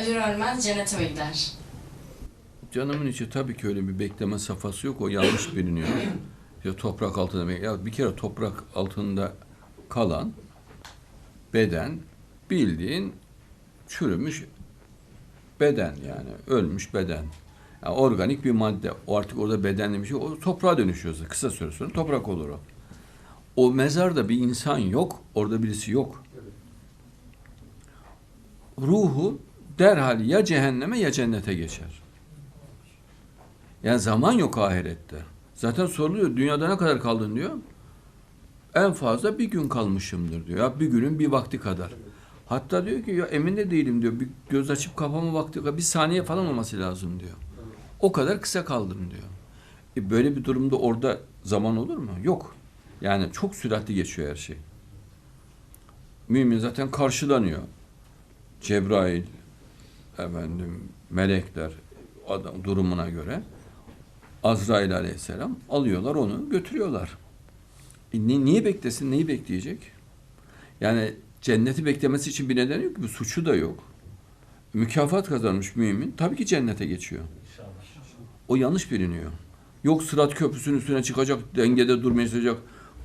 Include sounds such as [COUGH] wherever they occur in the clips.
ölür ölmez cennete mi gider? Canımın içi tabii ki öyle bir bekleme safhası yok. O yanlış biliniyor. Ya toprak altında ya bir kere toprak altında kalan beden bildiğin çürümüş beden yani ölmüş beden. Yani organik bir madde. O artık orada bedenli bir şey. O toprağa dönüşüyor. Kısa süre sonra toprak olur o. O mezarda bir insan yok. Orada birisi yok. Ruhu derhal ya cehenneme ya cennete geçer. Yani zaman yok ahirette. Zaten soruluyor dünyada ne kadar kaldın diyor. En fazla bir gün kalmışımdır diyor. Ya bir günün bir vakti kadar. Hatta diyor ki ya emin de değilim diyor. Bir göz açıp kapama vakti kadar bir saniye falan olması lazım diyor. O kadar kısa kaldım diyor. E böyle bir durumda orada zaman olur mu? Yok. Yani çok süratli geçiyor her şey. Mümin zaten karşılanıyor. Cebrail, efendim, melekler adam durumuna göre Azrail aleyhisselam alıyorlar onu götürüyorlar. E ni- niye beklesin? Neyi bekleyecek? Yani cenneti beklemesi için bir neden yok ki. Bu suçu da yok. Mükafat kazanmış mümin. Tabii ki cennete geçiyor. O yanlış biliniyor. Yok sırat köprüsünün üstüne çıkacak, dengede durmaya çalışacak.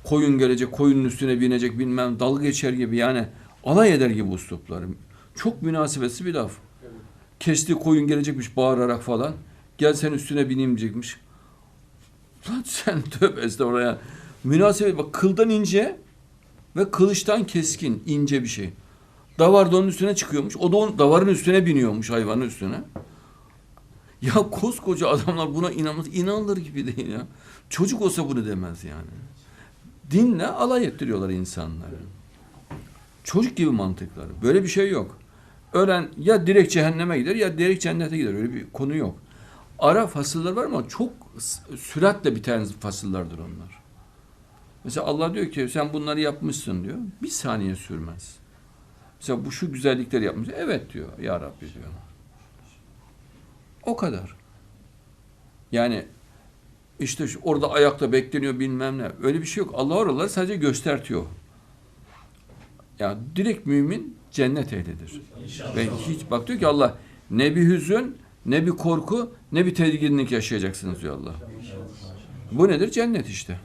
Koyun gelecek, koyunun üstüne binecek bilmem dalga geçer gibi yani alay eder gibi uslupları. Çok münasebetsiz bir laf. Kesti koyun gelecekmiş bağırarak falan. Gel sen üstüne bineyim diyecekmiş. Lan sen [LAUGHS] tövbe estağfurullah ya. Münasebet bak kıldan ince ve kılıçtan keskin ince bir şey. Davar da onun üstüne çıkıyormuş. O da onun davarın üstüne biniyormuş hayvanın üstüne. Ya koskoca adamlar buna inanmaz. inanılır gibi değil ya. Çocuk olsa bunu demez yani. Dinle alay ettiriyorlar insanları. Çocuk gibi mantıkları. Böyle bir şey yok. Öğren ya direkt cehenneme gider ya direkt cennete gider. Öyle bir konu yok. Ara fasıllar var ama çok süratle biten fasıllardır onlar. Mesela Allah diyor ki sen bunları yapmışsın diyor. Bir saniye sürmez. Mesela bu şu güzellikleri yapmış. Evet diyor ya Rabbi diyor. O kadar. Yani işte orada ayakta bekleniyor bilmem ne. Öyle bir şey yok. Allah oraları sadece göstertiyor. Yani direkt mümin cennet ehlidir. Ve hiç bak diyor ki Allah ne bir hüzün, ne bir korku, ne bir tedirginlik yaşayacaksınız diyor Allah. Bu nedir? Cennet işte.